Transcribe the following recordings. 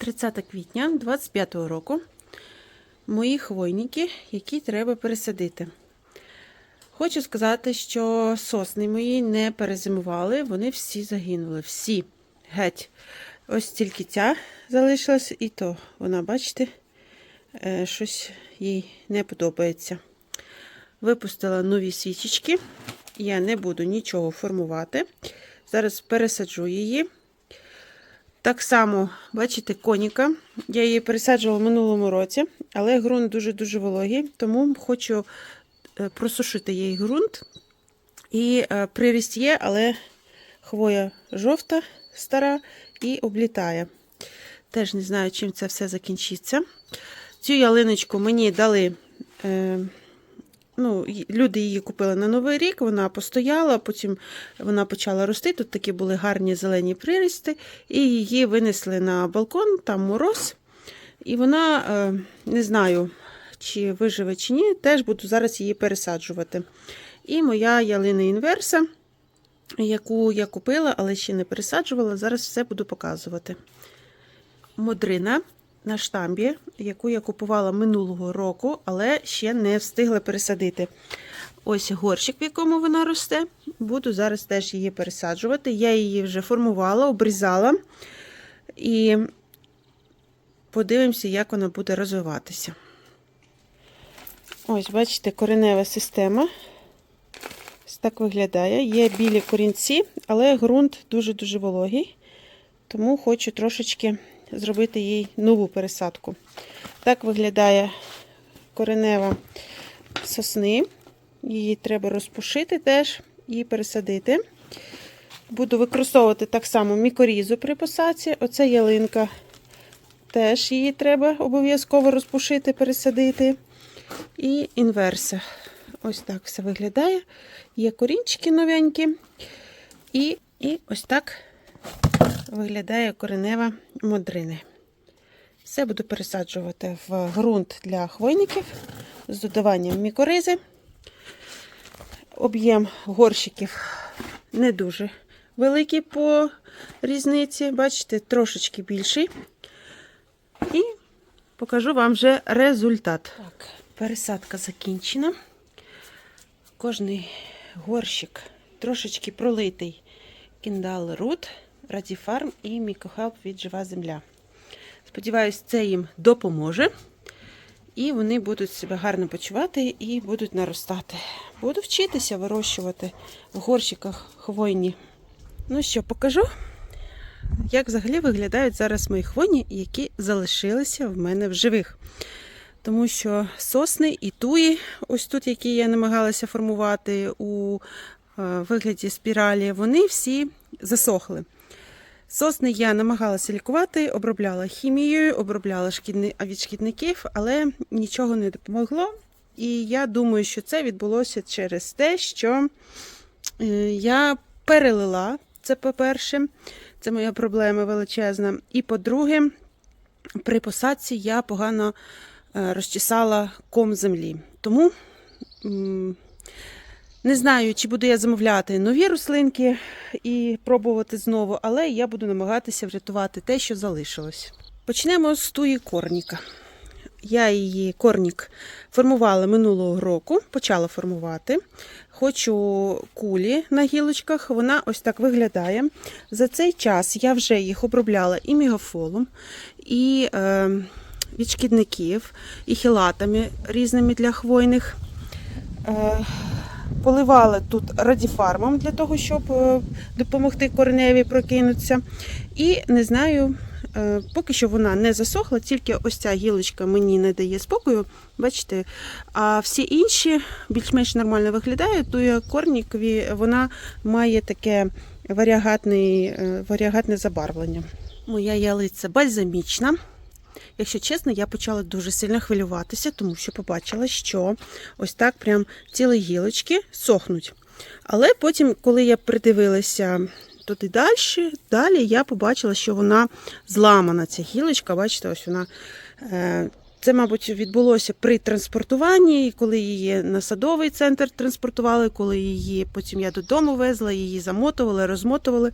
30 квітня 25-го року мої хвойники, які треба пересадити. Хочу сказати, що сосни мої не перезимували, вони всі загинули. Всі. Геть. Ось тільки ця залишилась, і то вона, бачите, е, щось їй не подобається. Випустила нові свічечки. Я не буду нічого формувати. Зараз пересаджу її. Так само, бачите, коніка. Я її пересаджувала в минулому році, але ґрунт дуже-дуже вологий, тому хочу е, просушити їй ґрунт. І е, приріст є, але хвоя жовта, стара і облітає. Теж не знаю, чим це все закінчиться. Цю ялиночку мені дали. Ну, люди її купили на Новий рік, вона постояла, потім вона почала рости. Тут такі були гарні зелені прирісти, і її винесли на балкон, там мороз. І вона, е, не знаю, чи виживе, чи ні, теж буду зараз її пересаджувати. І моя ялина інверса, яку я купила, але ще не пересаджувала, зараз все буду показувати. Модрина на штамбі, яку я купувала минулого року, але ще не встигла пересадити. Ось горщик, в якому вона росте. Буду зараз теж її пересаджувати. Я її вже формувала, обрізала. І подивимося, як вона буде розвиватися. Ось, бачите, коренева система. Ось так виглядає. Є білі корінці, але ґрунт дуже-дуже вологий. Тому хочу трошечки зробити їй нову пересадку. Так виглядає коренева сосни. Її треба розпушити теж і пересадити. Буду використовувати так само мікорізу при посадці. Оце ялинка. Теж її треба обов'язково розпушити, пересадити. І інверса. Ось так все виглядає. Є корінчики новенькі. І, і ось так виглядає коренева модрини. Все буду пересаджувати в ґрунт для хвойників з додаванням мікоризи. Об'єм горщиків не дуже великий по різниці. Бачите, трошечки більший. І покажу вам вже результат. Так, пересадка закінчена. Кожний горщик трошечки пролитий кіндал рут, радіфарм і мікохелп від Жива Земля. Сподіваюсь, це їм допоможе. І вони будуть себе гарно почувати і будуть наростати. Буду вчитися вирощувати в горщиках хвойні. Ну що, покажу, як взагалі виглядають зараз мої хвойні, які залишилися в мене в живих. Тому що сосни і туї, ось тут, які я намагалася формувати у е, вигляді спіралі, вони всі засохли. Сосни я намагалася лікувати, обробляла хімією, обробляла шкідни... від шкідників, але нічого не допомогло. І я думаю, що це відбулося через те, що е, я перелила це, по-перше, це моя проблема величезна. І по-друге, при посадці я погано е, розчесала ком землі. Тому не знаю, чи буду я замовляти нові рослинки і пробувати знову, але я буду намагатися врятувати те, що залишилось. Почнемо з туї корніка. Я її корнік формувала минулого року, почала формувати. Хочу кулі на гілочках, вона ось так виглядає. За цей час я вже їх обробляла і мегафолом, і е, від і хілатами різними для хвойних. Е, Поливала тут радіфармом для того, щоб е, допомогти кореневі прокинутися. І не знаю, е, поки що вона не засохла, тільки ось ця гілочка мені не дає спокою. Бачите, а всі інші більш-менш нормально виглядають. То корнікові вона має таке варіагатне, е, варіагатне забарвлення. Моя ялиця бальзамічна. Якщо чесно, я почала дуже сильно хвилюватися, тому що побачила, що ось так прям цілі гілочки сохнуть. Але потім, коли я придивилася туди далі, далі я побачила, що вона зламана, ця гілочка. Бачите, ось вона. е, Це, мабуть, відбулося при транспортуванні, коли її на садовий центр транспортували, коли її потім я додому везла, її замотували, розмотували.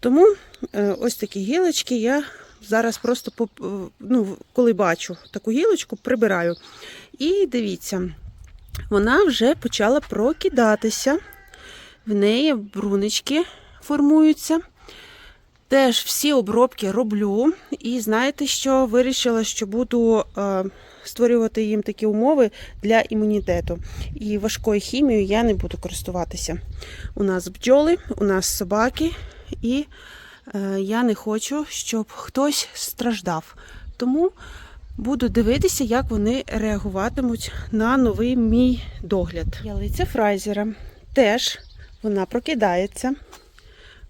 Тому е, ось такі гілочки я зараз просто поп- ну, коли бачу таку гілочку, прибираю. І дивіться, вона вже почала прокидатися. В неї брунички формуються. Теж всі обробки роблю. І знаєте, що вирішила, що буду е, створювати їм такі умови для імунітету. І важкою хімією я не буду користуватися. У нас бджоли, у нас собаки, і е, я не хочу, щоб хтось страждав. Тому буду дивитися, як вони реагуватимуть на новий мій догляд. Ялиця Фрайзера теж вона прокидається.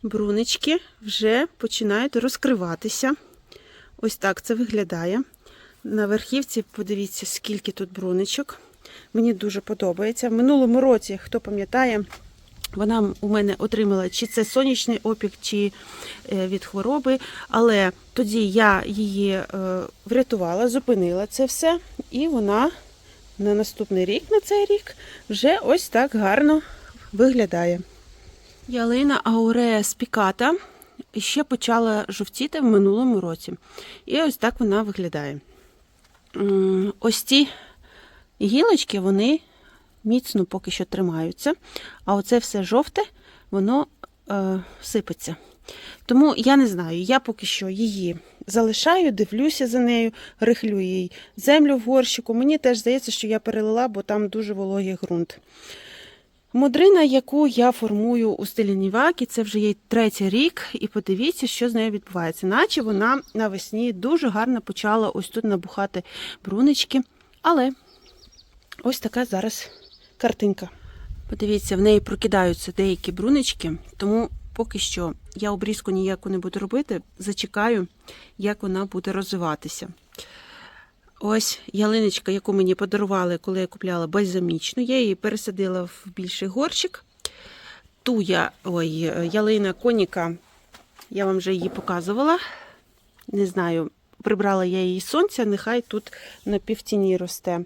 Брунички вже починають розкриватися. Ось так це виглядає. На верхівці подивіться, скільки тут бруничок. Мені дуже подобається. В минулому році, хто пам'ятає, вона у мене отримала чи це сонячний опік, чи е, від хвороби. Але тоді я її е, врятувала, зупинила це все, і вона на наступний рік, на цей рік, вже ось так гарно виглядає. Ялина Аурея спіката ще почала жовтіти в минулому році. І ось так вона виглядає. Ось ці гілочки, вони міцно поки що тримаються, а оце все жовте, воно е, сипеться. Тому я не знаю, я поки що її залишаю, дивлюся за нею, рихлю їй землю в горщику. Мені теж здається, що я перелила, бо там дуже вологий ґрунт. Модрина, яку я формую у стилі Нівакі, це вже є третій рік, і подивіться, що з нею відбувається. Наче вона навесні дуже гарно почала ось тут набухати брунички. Але ось така зараз картинка. Подивіться, в неї прокидаються деякі брунички, тому поки що я обрізку ніяку не буду робити, зачекаю, як вона буде розвиватися. Ось ялиночка, яку мені подарували, коли я купляла бальзамічну. Я її пересадила в більший горщик. Ту я, ой, ялина коніка, я вам вже її показувала. Не знаю, прибрала я її сонця, нехай тут на півтіні росте.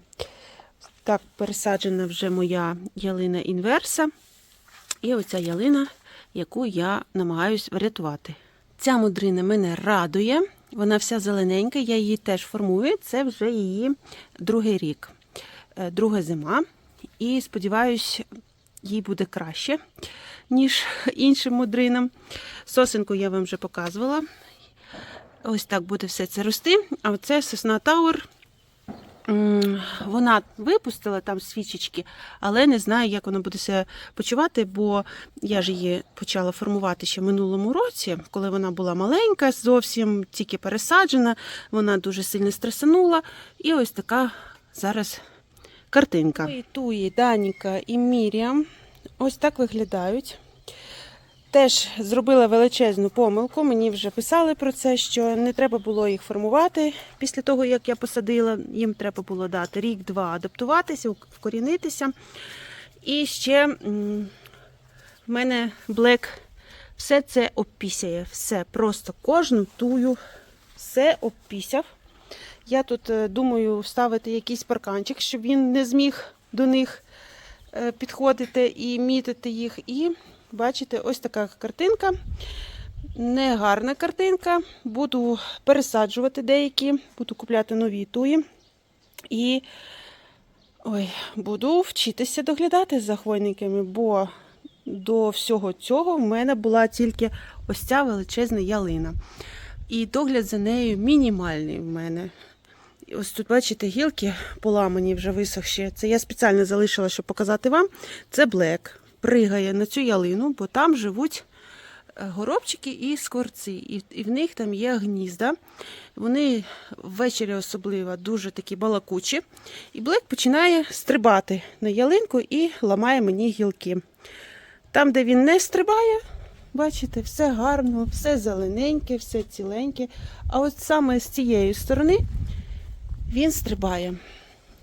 Так, пересаджена вже моя ялина інверса. І оця ялина, яку я намагаюсь врятувати. Ця мудрина мене радує. Вона вся зелененька, я її теж формую. Це вже її другий рік, е, друга зима. І сподіваюсь, їй буде краще, ніж іншим мудринам. Сосенку я вам вже показувала. Ось так буде все це рости. А оце сосна Тауер. Вона випустила там свічечки, але не знаю, як вона буде себе почувати, бо я ж її почала формувати ще минулому році, коли вона була маленька, зовсім тільки пересаджена, вона дуже сильно стресанула. І ось така зараз картинка. І Туї, Даніка і Міріам ось так виглядають. Теж зробила величезну помилку. Мені вже писали про це, що не треба було їх формувати після того, як я посадила. Їм треба було дати рік-два адаптуватися, вкорінитися. І ще в мене блек все це обпісяє. Все, просто кожну тую, все обпісяв. Я тут е, думаю вставити якийсь парканчик, щоб він не зміг до них е, підходити і мітити їх. І бачите, ось така картинка. Негарна картинка. Буду пересаджувати деякі, буду купляти нові туї. І ой, буду вчитися доглядати за хвойниками, бо до всього цього в мене була тільки ось ця величезна ялина. І догляд за нею мінімальний в мене. Ось тут, бачите, гілки поламані, вже висохші. Це я спеціально залишила, щоб показати вам. Це блек. Пригає на цю ялину, бо там живуть е, горобчики і скворці. І, і в них там є гнізда. Вони ввечері особливо дуже такі балакучі. І блек починає стрибати на ялинку і ламає мені гілки. Там, де він не стрибає, бачите, все гарно, все зелененьке, все ціленьке. А от саме з цієї сторони він стрибає.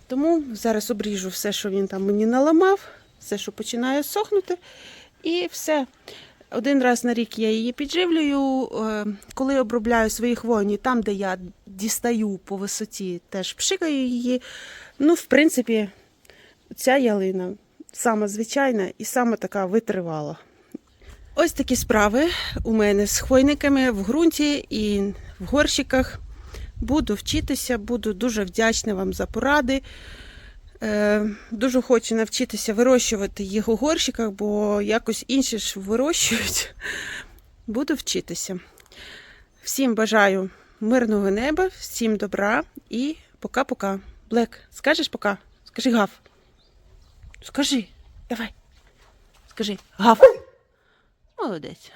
Тому зараз обріжу все, що він там мені наламав, все, що починає сохнути, і все. Один раз на рік я її підживлюю. Е, Коли обробляю свої хвойні, там, де я дістаю по висоті, теж пшикаю її. Ну, в принципі, ця ялина сама звичайна і сама така витривала. Ось такі справи у мене з хвойниками в ґрунті і в горщиках. Буду вчитися, буду дуже вдячна вам за поради. Е, дуже хочу навчитися вирощувати їх у горщиках, бо якось інші ж вирощують. Буду вчитися. Всім бажаю мирного неба, всім добра і пока-пока. Блек, скажеш пока? Скажи гав. Скажи, давай. Скажи гав. Молодець.